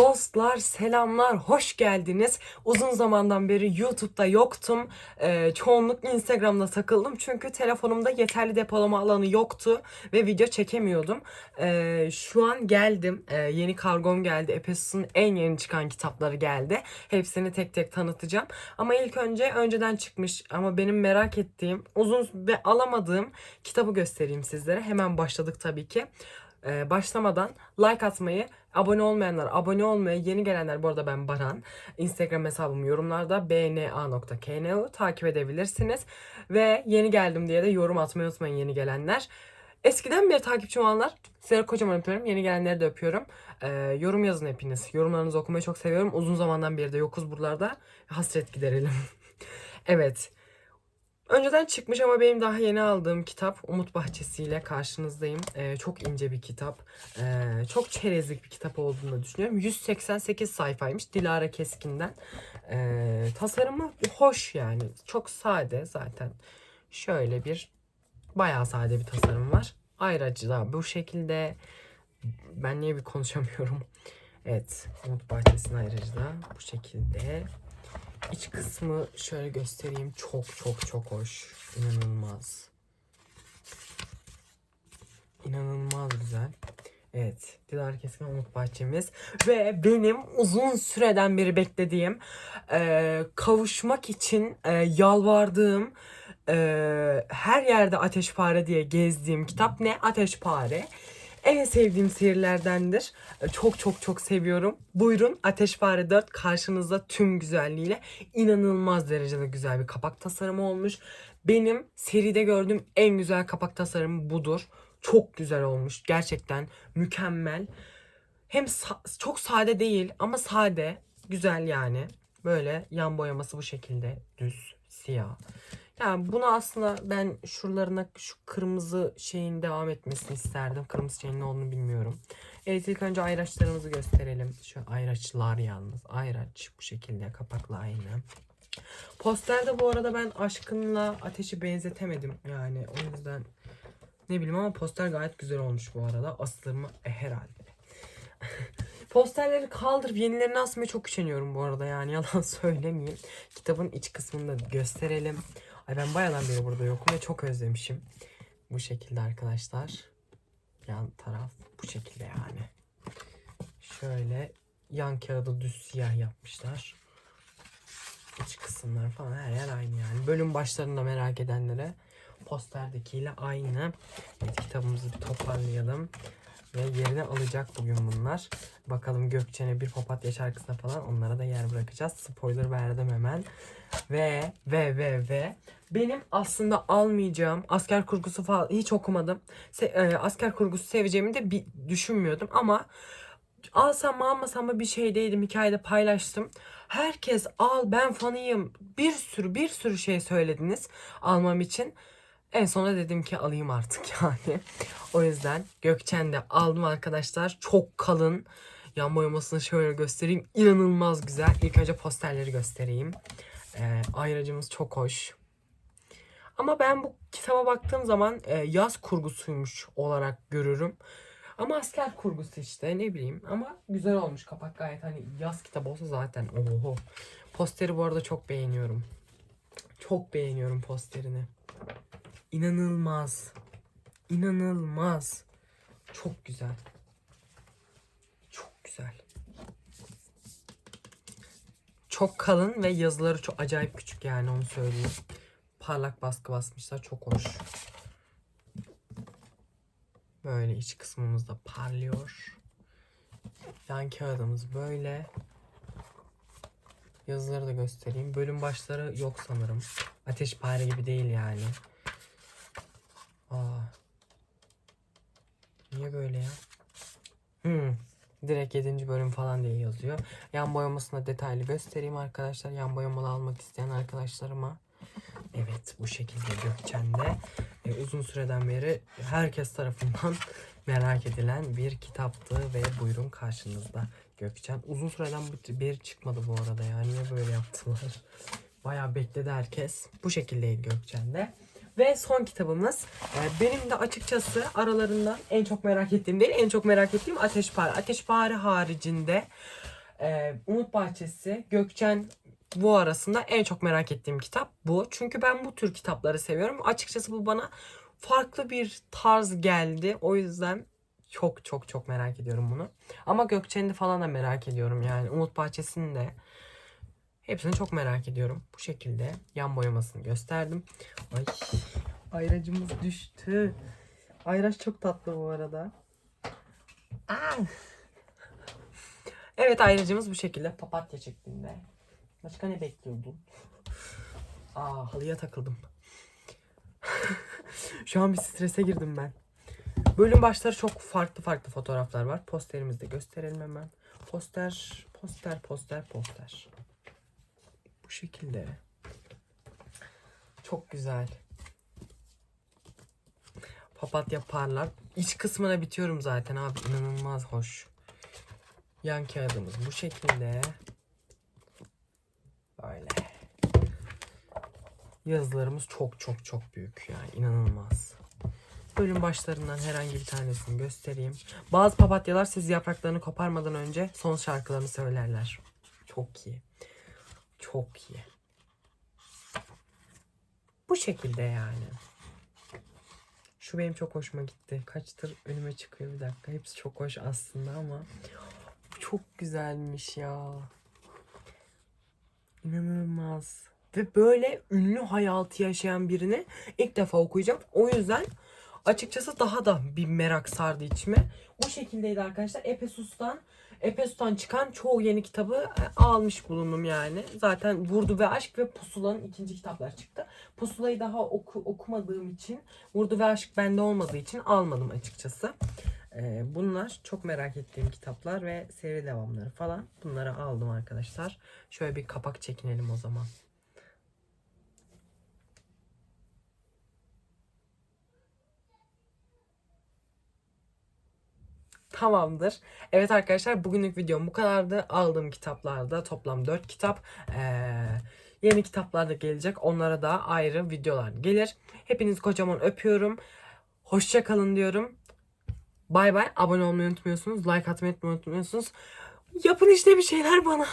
Dostlar selamlar hoş geldiniz. Uzun zamandan beri YouTube'da yoktum. Ee, çoğunlukla Instagram'da takıldım. Çünkü telefonumda yeterli depolama alanı yoktu ve video çekemiyordum. Ee, şu an geldim. Ee, yeni kargom geldi. Ephesus'un en yeni çıkan kitapları geldi. Hepsini tek tek tanıtacağım. Ama ilk önce önceden çıkmış ama benim merak ettiğim uzun ve alamadığım kitabı göstereyim sizlere. Hemen başladık tabii ki. Ee, başlamadan like atmayı, abone olmayanlar abone olmayı, yeni gelenler bu arada ben Baran. Instagram hesabım yorumlarda bna.knu takip edebilirsiniz. Ve yeni geldim diye de yorum atmayı unutmayın yeni gelenler. Eskiden beri takipçim olanlar sizlere kocaman öpüyorum. Yeni gelenleri de öpüyorum. Ee, yorum yazın hepiniz. Yorumlarınızı okumayı çok seviyorum. Uzun zamandan beri de yokuz buralarda. Hasret giderelim. evet. Önceden çıkmış ama benim daha yeni aldığım kitap Umut Bahçesi ile karşınızdayım. Ee, çok ince bir kitap. Ee, çok çerezlik bir kitap olduğunu düşünüyorum. 188 sayfaymış Dilara Keskin'den. Ee, tasarımı hoş yani. Çok sade zaten. Şöyle bir bayağı sade bir tasarım var. Ayrıca da bu şekilde ben niye bir konuşamıyorum. Evet, Umut Bahçesi'nin ayrıca da bu şekilde İç kısmı şöyle göstereyim. Çok çok çok hoş. İnanılmaz. İnanılmaz güzel. Evet. Dilara Keskin Umut Bahçemiz. Ve benim uzun süreden beri beklediğim e, kavuşmak için e, yalvardığım e, her yerde ateşpare diye gezdiğim kitap ne? Ateşpare. En sevdiğim sihirlerdendir. E, Çok çok çok seviyorum. Buyurun Ateşpare 4 karşınızda tüm güzelliğiyle inanılmaz derecede güzel bir kapak tasarımı olmuş. Benim seride gördüğüm en güzel kapak tasarımı budur. Çok güzel olmuş. Gerçekten mükemmel. Hem sa- çok sade değil ama sade. Güzel yani. Böyle yan boyaması bu şekilde. Düz, siyah. Yani bunu aslında ben şuralarına şu kırmızı şeyin devam etmesini isterdim. Kırmızı şeyin ne olduğunu bilmiyorum. Evet ilk önce ayraçlarımızı gösterelim. Şu ayraçlar yalnız. Ayraç bu şekilde kapakla aynı. Posterde bu arada ben aşkınla ateşi benzetemedim yani o yüzden ne bileyim ama poster gayet güzel olmuş bu arada. Asılır mı? E, herhalde. Posterleri kaldırıp yenilerini asmaya çok üşeniyorum bu arada yani yalan söylemeyeyim. Kitabın iç kısmını da gösterelim. Ay ben bayağıdan beri burada yokum ve çok özlemişim. Bu şekilde arkadaşlar. Yan taraf bu şekilde yani. Şöyle yan kağıdı düz siyah yapmışlar. İç kısımlar falan her yer aynı yani. Bölüm başlarını da merak edenlere posterdekiyle aynı. Evet, kitabımızı bir toparlayalım. Ve yerini alacak bugün bunlar. Bakalım Gökçen'e bir papatya şarkısına falan onlara da yer bırakacağız. Spoiler verdim hemen. Ve ve ve ve benim aslında almayacağım asker kurgusu falan hiç okumadım. Se- e, asker kurgusu seveceğimi de bir düşünmüyordum ama alsam mı almasam mı bir şey değilim hikayede paylaştım. Herkes al ben fanıyım bir sürü bir sürü şey söylediniz almam için. En sona dedim ki alayım artık yani. O yüzden Gökçen de aldım arkadaşlar. Çok kalın. Yan boyamasını şöyle göstereyim. İnanılmaz güzel. İlk önce posterleri göstereyim. Ee, ayracımız çok hoş. Ama ben bu kitaba baktığım zaman e, yaz kurgusuymuş olarak görürüm. Ama asker kurgusu işte ne bileyim. Ama güzel olmuş kapak gayet hani yaz kitabı olsa zaten. Oho. Posteri bu arada çok beğeniyorum. Çok beğeniyorum posterini. İnanılmaz. İnanılmaz. Çok güzel. Çok güzel. Çok kalın ve yazıları çok acayip küçük yani onu söyleyeyim. Parlak baskı basmışlar çok hoş. Böyle iç kısmımız da parlıyor. Yan kağıdımız böyle. Yazıları da göstereyim. Bölüm başları yok sanırım. Ateşpare gibi değil yani. Aa. Niye böyle ya? Hmm. Direkt 7. bölüm falan diye yazıyor. Yan boyamasını detaylı göstereyim arkadaşlar. Yan boyamalı almak isteyen arkadaşlarıma. Evet bu şekilde Gökçen'de e, uzun süreden beri herkes tarafından merak edilen bir kitaptı ve buyurun karşınızda Gökçen. Uzun süreden beri çıkmadı bu arada ya. Niye böyle yaptılar? Bayağı bekledi herkes. Bu şekildeydi Gökçen'de. Ve son kitabımız. e, benim de açıkçası aralarından en çok merak ettiğim değil, en çok merak ettiğim Ateşpare. Ateşpare haricinde Ee, Umut Bahçesi, Gökçen bu arasında en çok merak ettiğim kitap bu. Çünkü ben bu tür kitapları seviyorum. Açıkçası bu bana farklı bir tarz geldi. O yüzden çok çok çok merak ediyorum bunu. Ama Gökçen'i falan da merak ediyorum yani. Umut Bahçesi'ni de. Hepsini çok merak ediyorum. Bu şekilde yan boyamasını gösterdim. Ay ayracımız düştü. Ayraç çok tatlı bu arada. Aa. Evet ayracımız bu şekilde papatya şeklinde. Başka ne bekliyordun? Aa halıya takıldım. Şu an bir strese girdim ben. Bölüm başları çok farklı farklı fotoğraflar var. Posterimizi de gösterelim hemen. Poster, poster, poster, poster. Bu şekilde. Çok güzel. Papatya parlar. İç kısmına bitiyorum zaten abi. İnanılmaz hoş. Yan kağıdımız bu şekilde. Böyle. Yazılarımız çok çok çok büyük ya. inanılmaz. Bölüm başlarından herhangi bir tanesini göstereyim. Bazı papatyalar siz yapraklarını koparmadan önce son şarkılarını söylerler. Çok iyi. Çok iyi. Bu şekilde yani. Şu benim çok hoşuma gitti. Kaçtır önüme çıkıyor bir dakika. Hepsi çok hoş aslında ama çok güzelmiş ya. İnanılmaz. Ve böyle ünlü hayatı yaşayan birini ilk defa okuyacağım. O yüzden açıkçası daha da bir merak sardı içime. Bu şekildeydi arkadaşlar. Epesus'tan Epesus'tan çıkan çoğu yeni kitabı e, almış bulundum yani. Zaten Vurdu ve Aşk ve Pusula'nın ikinci kitaplar çıktı. Pusula'yı daha oku, okumadığım için, Vurdu ve Aşk bende olmadığı için almadım açıkçası. Ee, bunlar çok merak ettiğim kitaplar ve seri devamları falan. Bunları aldım arkadaşlar. Şöyle bir kapak çekinelim o zaman. Tamamdır. Evet arkadaşlar bugünlük videom bu kadardı. Aldığım kitaplarda toplam 4 kitap. Ee, yeni kitaplar da gelecek. Onlara da ayrı videolar gelir. Hepiniz kocaman öpüyorum. Hoşça kalın diyorum. Bay bay. Abone olmayı unutmuyorsunuz. Like atmayı unutmuyorsunuz. Yapın işte bir şeyler bana.